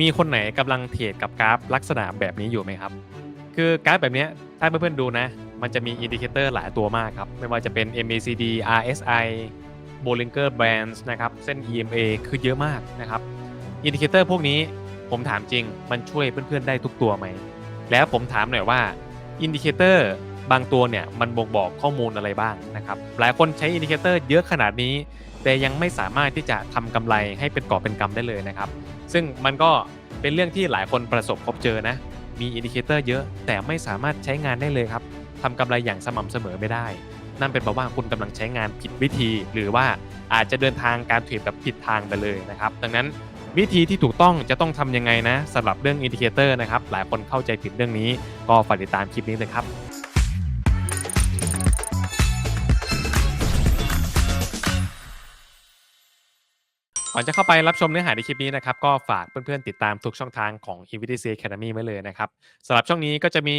มีคนไหนกำลังเทรดกับกราฟลักษณะแบบนี้อยู่ไหมครับ คือกราฟแบบนี้ถ้าเพื่อนๆดูนะ มันจะมีอินดิเคเตอร์หลายตัวมากครับ ไม่ว่าจะเป็น MACD RSI Bollinger Bands นะครับ เส้น EMA คือเยอะมากนะครับ อินดิเคเตอร์พวกนี้ผมถามจริง มันช่วยเพื่อนๆได้ทุกตัวไหม แล้วผมถามหน่อยว่าอินดิเคเตอร์บางตัวเนี่ยมันบ่งบอกข้อมูลอะไรบ้างนะครับ หลายคนใช้อินดิเคเตอร์เยอะขนาดนี้ แต่ยังไม่สามารถที่จะทำกำไรให้เป็นกอบเป็นกำได้เลยนะครับ ซึ่งมันก็เป็นเรื่องที่หลายคนประสบพบเจอนะ มีอินดิเคเตอร์เยอะ แต่ไม่สามารถใช้งานได้เลยครับทำกำไรอย่างสม่ำเสมอไม่ได้ นั่นเป็นเพราะว่าคุณกำลังใช้งานผิดวิธี หรือว่าอาจจะเดินทางการเทรดแบบผิดทางไปเลยนะครับ ดังนั้นวิธีที่ถูกต้องจะต้องทำยังไงนะสำหรับเรื่องอินดิเคเตอร์นะครับ หลายคนเข้าใจผิดเรื่องนี้ ก็ฝากติดตามคลิปนี้เลยครับ ก่อนจะเข้าไปรับชมเนื้อหาในคลิปนี้นะครับ ก็ฝากเพื่อนๆติดตามทุกช่องทางของ i n v i t c Academy ไว้เลยนะครับสำหรับช่องนี้ก็จะมี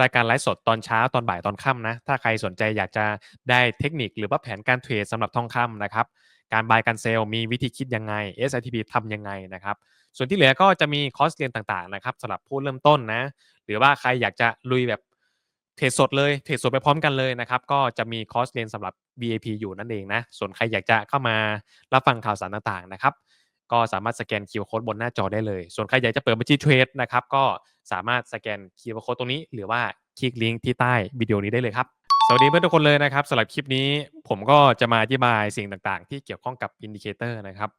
รายการไลฟ์สดตอนเช้าตอนบ่ายตอนค่ำนะ ถ้าใครสนใจอยากจะได้เทคนิคหรือว่าแผนการเทรดสำหรับทองคำนะครับ การบายการเซลมีวิธีคิดยังไง SITP ทำยังไงนะครับ ส่วนที่เหลือก็จะมีคอร์สเรียนต่างๆนะครับสำหรับผู้เริ่มต้นนะ หรือว่าใครอยากจะลุยแบบ เทรดสดเลยเทรดสดไปพร้อมกันเลยนะครับ ก็จะมีคอร์สเรียนสำหรับ BAP อยู่นั่นเองนะ ส่วนใครอยากจะเข้ามารับฟังข่าวสารต่างๆนะครับ ก็สามารถสแกน QR Code บนหน้าจอได้เลย ส่วนใครอยากจะเปิดบัญชีเทรดนะครับ ก็สามารถสแกน QR Code ตรงนี้ หรือว่าคลิกลิงก์ที่ใต้วิดีโอนี้ได้เลยครับ สวัสดีเพื่อนทุกคนเลยนะครับสำหรับคลิปนี้ผมก็จะมาอธิบายสิ่งต่างๆ ที่เกี่ยวข้องกับอินดิเคเตอร์นะครับ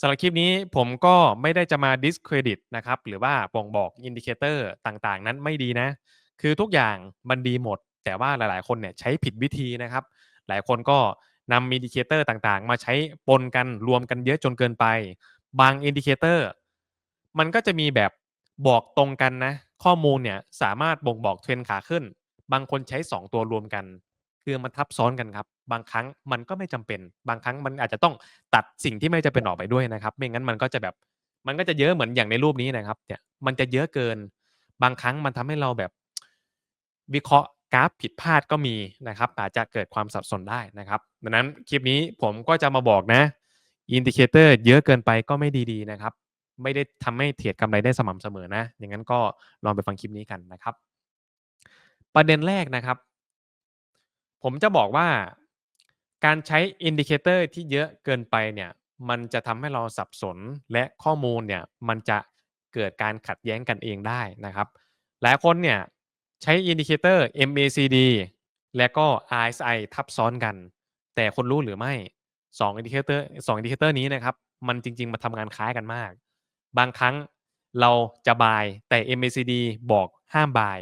สำหรับคลิปนี้ผมก็ไม่ได้จะมา discredit นะครับหรือว่าบ่งบอกอินดิเคเตอร์ต่างๆ นั้นไม่ดีนะ คือทุกอย่างมันดีหมด แต่ว่าหลายๆ คนเนี่ยใช้ผิดวิธีนะครับ หลายคนก็นำอินดิเคเตอร์ต่างๆ มาใช้ปนกันรวมกันเยอะจนเกินไป บางอินดิเคเตอร์มันก็จะมีแบบบอกตรงกันนะ ข้อมูลเนี่ยสามารถบ่งบอกเทรนขาขึ้น บางคนใช้ 2 ตัวรวมกัน คือมันทับซ้อนกันครับ บางครั้งมันก็ไม่จำเป็น บางครั้งมันอาจจะต้องตัดสิ่งที่ไม่จำเป็นออกไปด้วยนะครับ ไม่งั้นมันก็จะแบบ มันก็จะเยอะเหมือนอย่างในรูปนี้นะครับ เนี่ย มันจะเยอะเกิน บางครั้งมันทำให้เราแบบ วิเคราะห์กราฟผิดพลาดก็มีนะครับ อาจจะเกิดความสับสนได้นะครับ ดังนั้นคลิปนี้ผมก็จะมาบอกนะอินดิเคเตอร์เยอะเกินไปก็ไม่ดีๆนะครับ ไม่ได้ทำให้เทรดกำไรได้สม่ำเสมอนะ อย่างนั้นก็ลองไปฟังคลิปนี้กันนะครับ ประเด็นแรกนะครับ ผมจะบอกว่าการใช้อินดิเคเตอร์ที่เยอะเกินไปเนี่ย มันจะทำให้เราสับสนและข้อมูลเนี่ยมันจะเกิดการขัดแย้งกันเองได้นะครับ หลายคนเนี่ย ใช้อินดิเคเตอร์ MACD และก็ RSI ทับซ้อนกัน แต่คนรู้หรือไม่2อินดิเคเตอร์2อินดิเคเตอร์นี้นะครับ มันจริง ๆมันทำงานคล้ายกันมาก บางครั้งเราจะบายแต่ MACD บอกห้ามบาย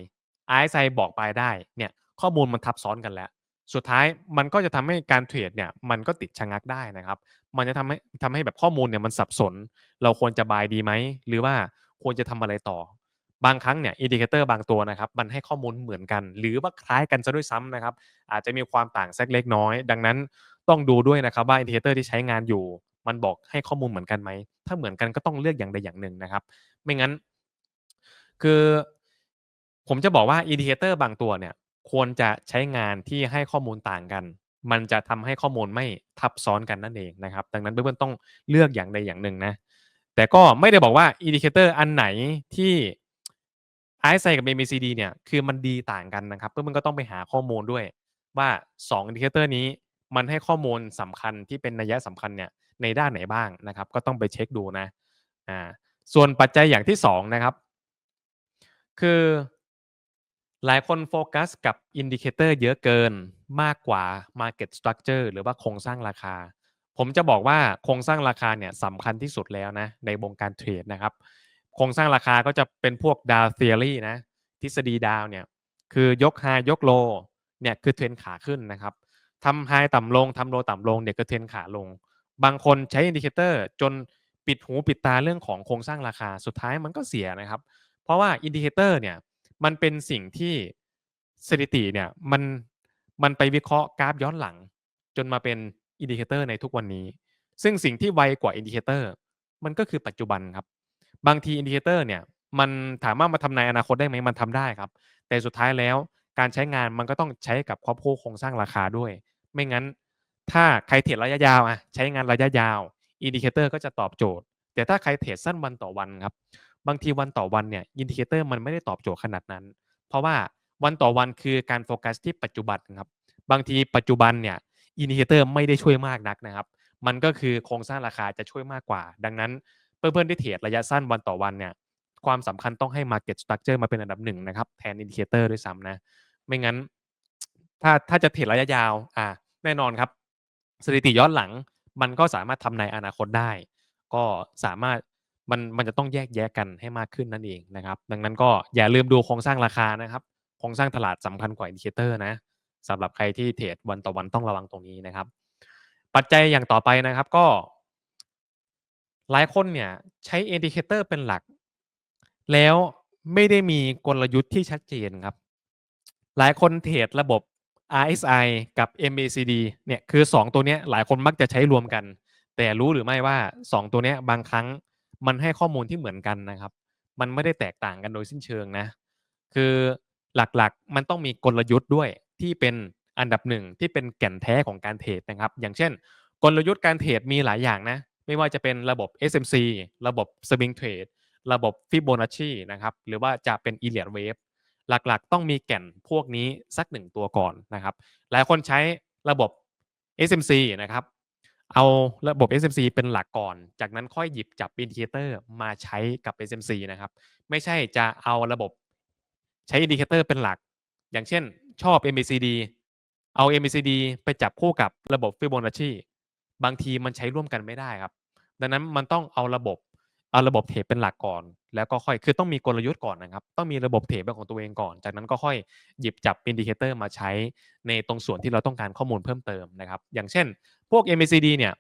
RSI บอกบายได้เนี่ยข้อมูลมันทับซ้อนกันแล้ว สุดท้ายมันก็จะทำให้การเทรดเนี่ยมันก็ติดชะงักได้นะครับ มันจะทำให้ทำให้แบบข้อมูลเนี่ยมันสับสน เราควรจะบายดีไหม หรือว่าควรจะทำอะไรต่อ บางครั้งเนี่ยอินดิเคเตอร์บางตัวนะครับมันให้ข้อมูลเหมือนกัน หรือว่าคล้ายกันซะด้วยซ้ำนะครับ อาจจะมีความต่างสักเล็กน้อย ดังนั้นต้องดูด้วยนะครับว่าอินดิเคเตอร์ที่ใช้งานอยู่ มันบอกให้ข้อมูลเหมือนกันไหม ถ้าเหมือนกันก็ต้องเลือกอย่างใดอย่างหนึ่งนะครับ ไม่งั้น คือผมจะบอกว่าอินดิเคเตอร์บางตัวเนี่ยควรจะใช้งานที่ให้ข้อมูลต่างกัน มันจะทำให้ข้อมูลไม่ทับซ้อนกันนั่นเองนะครับ ดังนั้นเพื่อนๆต้องเลือกอย่างใดอย่างหนึ่งนะ แต่ก็ไม่ได้บอกว่าอินดิเคเตอร์อันไหนที่ RSI กับ MACD เนี่ยคือมันดีต่างกันนะครับเพื่อนก็ต้องไปหาข้อมูลด้วย ว่า2อินดิเคเตอร์นี้มันให้ข้อมูลสำคัญที่เป็นนัยสำคัญเนี่ยในด้านไหนบ้างนะครับ ก็ต้องไปเช็คดูนะอ่าส่วนปัจจัยอย่างที่2นะครับ คือหลายคนโฟกัสกับอินดิเคเตอร์เยอะเกินมากกว่า Market Structure หรือว่าโครงสร้างราคา ผมจะบอกว่าโครงสร้างราคาเนี่ยสำคัญที่สุดแล้วนะในวงการเทรดนะครับ โครงสร้างราคาก็จะเป็นพวกดาว theory นะทฤษฎีดาวเนี่ยคือยก high ยก low เนี่ยคือเทรนขาขึ้นนะครับทำ high ต่ำลงทำ low ต่ำลงเนี่ยก็เทรนขาลง บางคนใช้อินดิเคเตอร์จนปิดหูปิดตาเรื่องของโครงสร้างราคาสุดท้ายมันก็เสียนะครับ เพราะว่าอินดิเคเตอร์เนี่ยมันเป็นสิ่งที่สถิติเนี่ยมันมันไปวิเคราะห์กราฟย้อนหลัง จนมาเป็นอินดิเคเตอร์ในทุกวันนี้ ซึ่งสิ่งที่ไวกว่าอินดิเคเตอร์มันก็คือปัจจุบันครับ บางทีอินดิเคเตอร์เนี่ยมันถามว่ามาทำนายอนาคตได้ไหมมันทำได้ครับ แต่สุดท้ายแล้วการใช้งานมันก็ต้องใช้กับควบคู่โครงสร้างราคาด้วย ไม่งั้น ถ้าใครเทรดระยะยาวอะใช้งานระยะยาวอินดิเคเตอร์ก็จะตอบโจทย์ แต่ถ้าใครเทรดสั้นวันต่อวันครับ บางทีวันต่อวันเนี่ยอินดิเคเตอร์มันไม่ได้ตอบโจทย์ขนาดนั้น เพราะว่าวันต่อวันคือการโฟกัสที่ปัจจุบันครับ บางทีปัจจุบันเนี่ยอินดิเคเตอร์ไม่ได้ช่วยมากนักนะครับ มันก็คือโครงสร้างราคาจะช่วยมากกว่า ดังนั้น เพื่อนๆที่เทรดระยะสั้นวันต่อวันเนี่ยความสำคัญต้องให้ Market Structure มาเป็นอันดับหนึ่งนะครับแทนอินดิเคเตอร์ด้วยซ้ำนะ ไม่งั้น ถ้าถ้าจะเทรดระยะยาว อ่า แน่นอนครับสถิติย้อนหลัง มันก็สามารถทำในอนาคตได้ ก็สามารถมันมันจะต้องแยกแยะกันให้มากขึ้นนั่นเองนะครับ ดังนั้นก็อย่าลืมดูโครงสร้างราคานะครับโครงสร้างตลาดสำคัญกว่าอินดิเคเตอร์นะสำหรับใครที่เทรดวันต่อวันต้องระวังตรงนี้นะครับ ปัจจัยอย่างต่อไปนะครับ ก็ หลายคนเนี่ยใช้อินดิเคเตอร์เป็นหลัก แล้วไม่ได้มีกลยุทธ์ที่ชัดเจนครับ หลายคนเทรดระบบ RSI กับ MACD เนี่ยคือ 2 ตัวเนี้ยหลายคนมักจะใช้รวมกัน แต่รู้หรือไม่ว่า 2 ตัวเนี้ยบางครั้งมันให้ข้อมูลที่เหมือนกันนะครับ มันไม่ได้แตกต่างกันโดยสิ้นเชิงนะ คือหลักๆมันต้องมีกลยุทธ์ด้วยที่เป็นอันดับหนึ่งที่เป็นแก่นแท้ของการเทรดนะครับ อย่างเช่น กลยุทธ์การเทรดมีหลายอย่างนะ ไม่ว่าจะเป็นระบบ SMC ระบบ Swing Trade ระบบ Fibonacci นะครับ หรือว่าจะเป็น Elliott Wave หลักๆ ต้องมีแก่นพวกนี้สักหนึ่งตัวก่อนนะครับ หลายคนใช้ระบบ SMC นะครับ เอาระบบ SMC เป็นหลักก่อน จากนั้นค่อยหยิบจับอินดิเคเตอร์มาใช้กับ SMC นะครับ ไม่ใช่จะเอาระบบใช้อินดิเคเตอร์เป็นหลัก อย่างเช่นชอบ MACD เอา MACD ไปจับคู่กับระบบ Fibonacci บางทีมันใช้ร่วมกันไม่ได้ครับ ดังนั้นมันต้องเอาระบบเอาระบบเทรดเป็นหลักก่อน แล้วก็ค่อยคือต้องมีกลยุทธ์ก่อนนะครับ ต้องมีระบบเทรดเป็นของตัวเองก่อน จากนั้นก็ค่อยหยิบจับอินดิเคเตอร์มาใช้ในตรงส่วนที่เราต้องการข้อมูลเพิ่มเติมนะครับ อย่างเช่น พวก MACD เนี่ย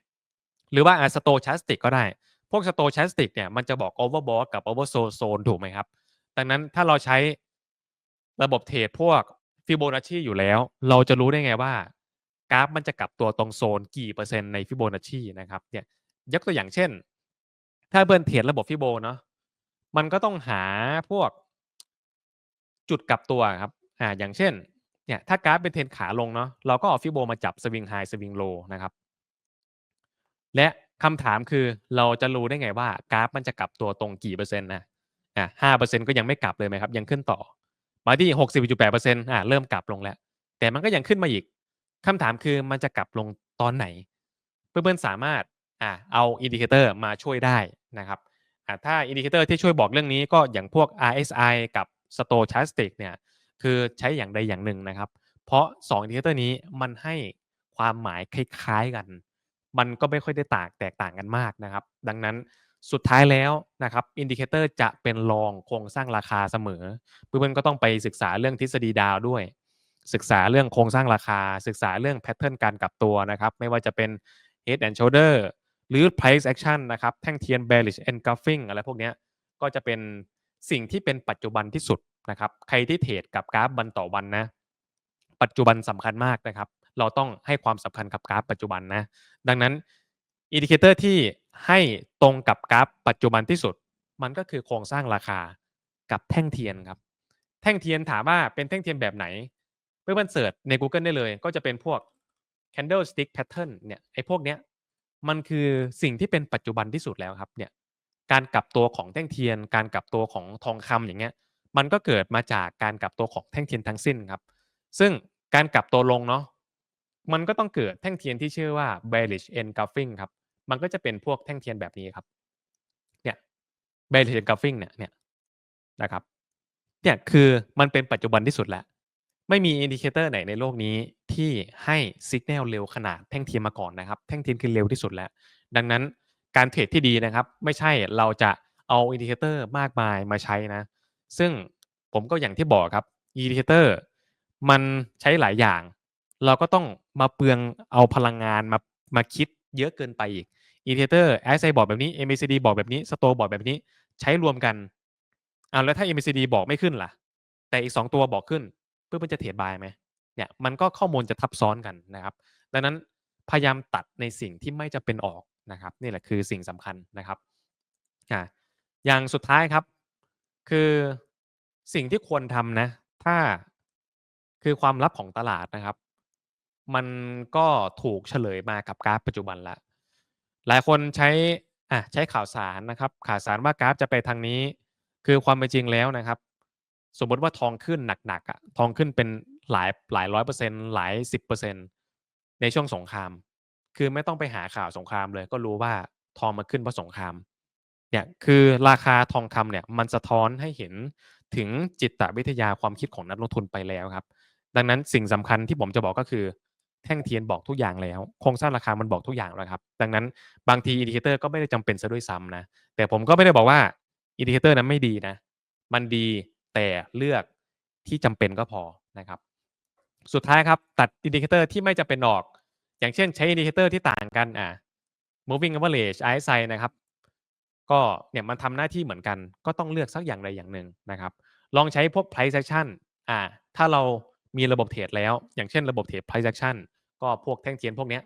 หรือว่า Stochastic ก็ได้ พวก Stochastic เนี่ยมันจะบอก Overbought กับ Oversold Zone ถูกไหมครับ ดังนั้นถ้าเราใช้ระบบเทรดพวก Fibonacci อยู่แล้ว เราจะรู้ได้ไงว่า กราฟมันจะกลับตัวตรงโซนกี่เปอร์เซ็นต์ใน Fibonacci นะครับเนี่ยยกตัวอย่างเช่น ถ้าเบิร์นเทรดระบบฟิโบเนาะมันก็ต้องหาพวกจุดกลับตัวครับอ่าอย่างเช่นเนี่ยถ้ากราฟเป็นเทรนขาลงเนาะเราก็เอาฟิโบมาจับสวิงไฮสวิงโลนะครับและคำถามคือเราจะรู้ได้ไงว่ากราฟมันจะกลับตัวตรงกี่เปอร์เซ็นต์นะอ่าห้าเปอร์เซ็นต์ก็ยังไม่กลับเลยไหมครับ ยังขึ้นต่อ มาที่หกสิบจุดแปดเปอร์เซ็นต์อ่าเริ่มกลับลงแล้ว แต่มันก็ยังขึ้นมาอีก คำถามคือมันจะกลับลงตอนไหน เพื่อนๆสามารถอ่าเอาอินดิเคเตอร์มาช่วยได้นะครับอ่าถ้าอินดิเคเตอร์ที่ช่วยบอกเรื่องนี้ก็อย่างพวก RSI กับ Stochastic เนี่ยคือใช้อย่างใดอย่างหนึ่งนะครับ เพราะ2อินดิเคเตอร์นี้มันให้ความหมายคล้ายๆกัน มันก็ไม่ค่อยได้ตางแตกต่างกันมากนะครับ ดังนั้นสุดท้ายแล้วนะครับอินดิเคเตอร์จะเป็นรองโครงสร้างราคาเสมอเพื่อนๆก็ต้องไปศึกษาเรื่องทฤษฎีดาวด้วย ศึกษาเรื่องโครงสร้างราคา ศึกษาเรื่องแพทเทิร์นการกลับตัวนะครับ ไม่ว่าจะเป็น head and shoulder หรือ price action นะครับ แท่งเทียน bearish engulfing อะไรพวกนี้ก็จะเป็นสิ่งที่เป็นปัจจุบันที่สุดนะครับ ใครที่เทรดกับกราฟวันต่อวันนะ ปัจจุบันสำคัญมากนะครับ เราต้องให้ความสำคัญกับกราฟปัจจุบันนะ ดังนั้นอินดิเคเตอร์ที่ให้ตรงกับกราฟปัจจุบันที่สุด มันก็คือโครงสร้างราคากับแท่งเทียนครับ แท่งเทียนถามว่าเป็นแท่งเทียนแบบไหน เพื่อนเสิร์ชใน Google ได้เลย ก็จะเป็นพวก candlestick pattern เนี่ยไอ้พวกเนี้ยมันคือสิ่งที่เป็นปัจจุบันที่สุดแล้วครับเนี่ยการกลับตัวของแท่งเทียน การกลับตัวของทองคำอย่างเงี้ยมันก็เกิดมาจากการกลับตัวของแท่งเทียนทั้งสิ้นครับ ซึ่งการกลับตัวลงเนาะมันก็ต้องเกิดแท่งเทียนที่ชื่อว่า bearish engulfing ครับมันก็จะเป็นพวกแท่งเทียนแบบนี้ครับเนี่ย bearish engulfing เนี่ยเนี่ยนะครับเนี่ยคือมันเป็นปัจจุบันที่สุดแล้ว ไม่มีอินดิเคเตอร์ไหนในโลกนี้ที่ให้สัญญาณเร็วขนาดแท่งเทียนมาก่อนนะครับ แท่งเทียนคือเร็วที่สุดแล้ว ดังนั้นการเทรดที่ดีนะครับ ไม่ใช่เราจะเอาอินดิเคเตอร์มากมายมาใช้นะ ซึ่งผมก็อย่างที่บอกครับอินดิเคเตอร์มันใช้หลายอย่าง เราก็ต้องมาเปลืองเอาพลังงานมามาคิดเยอะเกินไปอีกอินดิเคเตอร์ RSI บอกแบบนี้ MACD บอกแบบนี้ STO บอกแบบนี้ ใช้รวมกันอ่าแล้วถ้า MACD บอกไม่ขึ้นล่ะ แต่อีก 2 ตัวบอกขึ้น เพื่อมันจะเทรดบายไหมเนี่ยมันก็ข้อมูลจะทับซ้อนกันนะครับ ดังนั้นพยายามตัดในสิ่งที่ไม่จะเป็นออกนะครับนี่แหละคือสิ่งสำคัญนะครับอ่าอย่างสุดท้ายครับ คือสิ่งที่ควรทำนะ ถ้าคือความลับของตลาดนะครับ มันก็ถูกเฉลยมากับกราฟปัจจุบันละหลายคนใช้อะใช้ข่าวสารนะครับ ข่าวสารว่ากราฟจะไปทางนี้ คือความเป็นจริงแล้วนะครับ สมมติว่าทองขึ้นหนักๆอะทองขึ้นเป็นหลายหลาย100%หลาย10%ในช่วงสงคราม คือไม่ต้องไปหาข่าวสงครามเลย ก็รู้ว่าทองมันขึ้นเพราะสงครามเนี่ยคือราคาทองคำเนี่ยมันสะท้อนให้เห็นถึงจิตวิทยาความคิดของนักลงทุนไปแล้วครับ ดังนั้นสิ่งสำคัญที่ผมจะบอกก็คือ แท่งเทียนบอกทุกอย่างแล้ว โครงสร้างราคามันบอกทุกอย่างแล้วครับ ดังนั้นบางที Indicator ก็ไม่ได้จำเป็นเสียด้วยซ้ำนะแต่ผมก็ไม่ได้บอกว่า Indicator นั้นไม่ดีนะ มันดี แต่เลือกที่จำเป็นก็พอนะครับ สุดท้ายครับ ตัด Indicator ที่ไม่จำเป็นออก อย่างเช่นใช้ Indicator ที่ต่างกันอ่า Moving Average RSI นะครับก็เนี่ยมันทำหน้าที่เหมือนกันก็ต้องเลือกสักอย่างใดอย่างหนึ่งนะครับ ลองใช้พวก Price Action อ่า ถ้าเรามีระบบเทรดแล้ว อย่างเช่นระบบเทรด Price Action ก็พวกแท่งเทียนพวกเนี้ย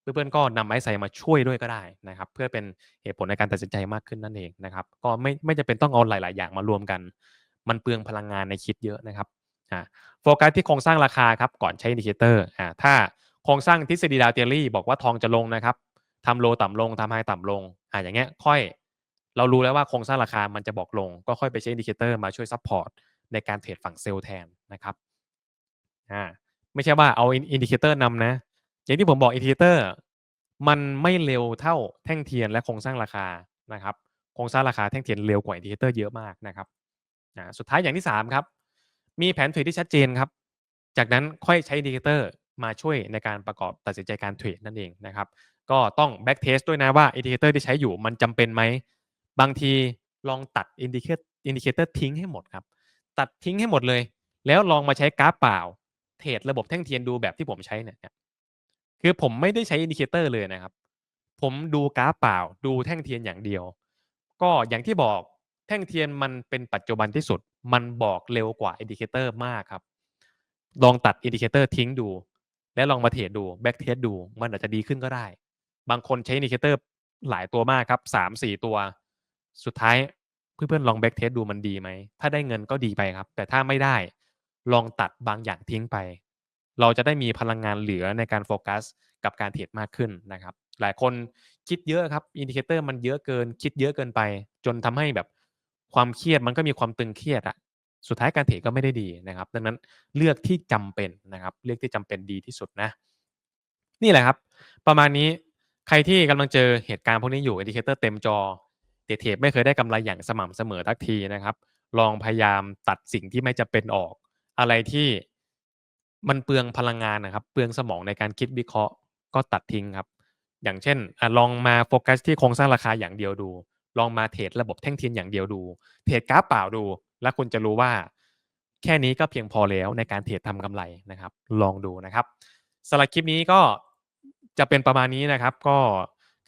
เพื่อนๆก็นำ RSI มาช่วยด้วยก็ได้นะครับ เพื่อเป็นเหตุผลในการตัดสินใจมากขึ้นนั่นเองนะครับ ก็ไม่ไม่จำเป็นต้องเอาหลาย ๆ อย่างมารวมกัน มันเปลืองพลังงานในคิดเยอะนะครับโฟกัสที่โครงสร้างราคาครับก่อนใช้ Indicator อ่าถ้าโครงสร้างทฤษฎีดาวเทียรี่บอกว่าทองจะลงนะครับทำ Low ต่ำลงทำ High ต่ำลงอ่าอย่างเงี้ยค่อยเรารู้แล้วว่าโครงสร้างราคามันจะบอกลง ก็ค่อยไปใช้ Indicator มาช่วยซัปพอร์ตในการเทรดฝั่งเซลล์แทนนะครับอาไม่ใช่ว่าเอา In Indicator นำนะ อย่างที่ผมบอก Indicator มันไม่เร็วเท่าแท่งเทียนและโครงสร้างราคานะครับ โครงสร้างราคาแท่งเทียนเร็วกว่า Indicator เยอะมากนะครับ อ่าสุดท้ายอย่างที่ 3 ครับ มีแผนเทรดที่ชัดเจนครับ จากนั้นค่อยใช้ Indicator มาช่วยในการประกอบตัดสินใจการเทรดนั่นเองนะครับ ก็ต้อง Back Test ด้วยนะว่า Indicator ที่ใช้อยู่มันจำเป็นไหม บางทีลองตัด Indicat Indicator ทิ้งให้หมดครับ ตัดทิ้งให้หมดเลย แล้วลองมาใช้กราฟเปล่า เทรดระบบแท่งเทียนดูแบบที่ผมใช้เนี่ยคือผมไม่ได้ใช้ Indicator เลยนะครับ ผมดูกราฟเปล่า ดูแท่งเทียนอย่างเดียว ก็อย่างที่บอก แท่งเทียนมันเป็นปัจจุบันที่สุด มันบอกเร็วกว่า Indicator มากครับ ลองตัด Indicator ทิ้งดู แล้วลองมาเทรดดู Back Test ดู มันอาจจะดีขึ้นก็ได้ บางคนใช้ Indicator หลายตัวมากครับ3-4ตัว สุดท้ายเพื่อนๆลอง Back Test ดูมันดีไหม ถ้าได้เงินก็ดีไปครับ แต่ถ้าไม่ได้ลองตัดบางอย่างทิ้งไป เราจะได้มีพลังงานเหลือในการโฟกัสกับการเทรดมากขึ้นนะครับ หลายคนคิดเยอะครับ Indicator มันเยอะเกิน คิดเยอะเกินไป จนทำให้แบบ ความเครียดมันก็มีความตึงเครียดอะสุดท้ายการเทรดก็ไม่ได้ดีนะครับ ดังนั้นเลือกที่จำเป็นนะครับ เลือกที่จำเป็นดีที่สุดนะ นี่แหละครับ ประมาณนี้ใครที่กำลังเจอเหตุการณ์พวกนี้อยู่ Indicator เต็มจอแต่เทรดไม่เคยได้กำไรอย่างสม่ำเสมอสักทีนะครับ ลองพยายามตัดสิ่งที่ไม่จำเป็นออก อะไรที่มันเปลืองพลังงานนะครับ เปลืองสมองในการคิดวิเคราะห์ ก็ตัดทิ้งครับ อย่างเช่นอลองมาโฟกัสที่โครงสร้างราคาอย่างเดียวดู ลองมาเทรดระบบแท่งเทียนอย่างเดียวดู เทรดกราฟเปล่าดู แล้วคุณจะรู้ว่า แค่นี้ก็เพียงพอแล้วในการเทรดทำกำไรนะครับ ลองดูนะครับสำหรับคลิปนี้ก็จะเป็นประมาณนี้นะครับ ก็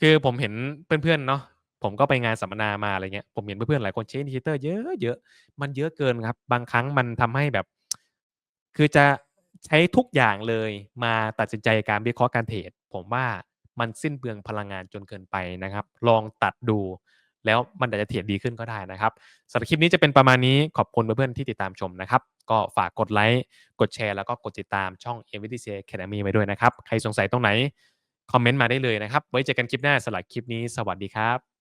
คือผมเห็นเพื่อนๆเนาะผมก็ไปงานสัมมนามาอะไรเงี้ยผมเห็นเพื่อนๆหลายคนใช้ Indicator เยอะๆมันเยอะเกินครับ บางครั้งมันทำให้แบบ คือจะใช้ทุกอย่างเลยมาตัดสินใจการวิเคราะห์การเทรดผมว่ามันสิ้นเปลืองพลังงานจนเกินไปนะครับ ลองตัดดู แล้วมันอาจจะเทรดดีขึ้นก็ได้นะครับสำหรับคลิปนี้จะเป็นประมาณนี้ขอบคุณเพื่อนๆที่ติดตามชมนะครับ ก็ฝากกดไลค์กดแชร์แล้วก็กดติดตามช่อง MVTC Academy ไว้ด้วยนะครับ ใครสงสัยตรงไหนคอมเมนต์มาได้เลยนะครับ ไว้เจอกันคลิปหน้าสำหรับคลิปนี้สวัสดีครับ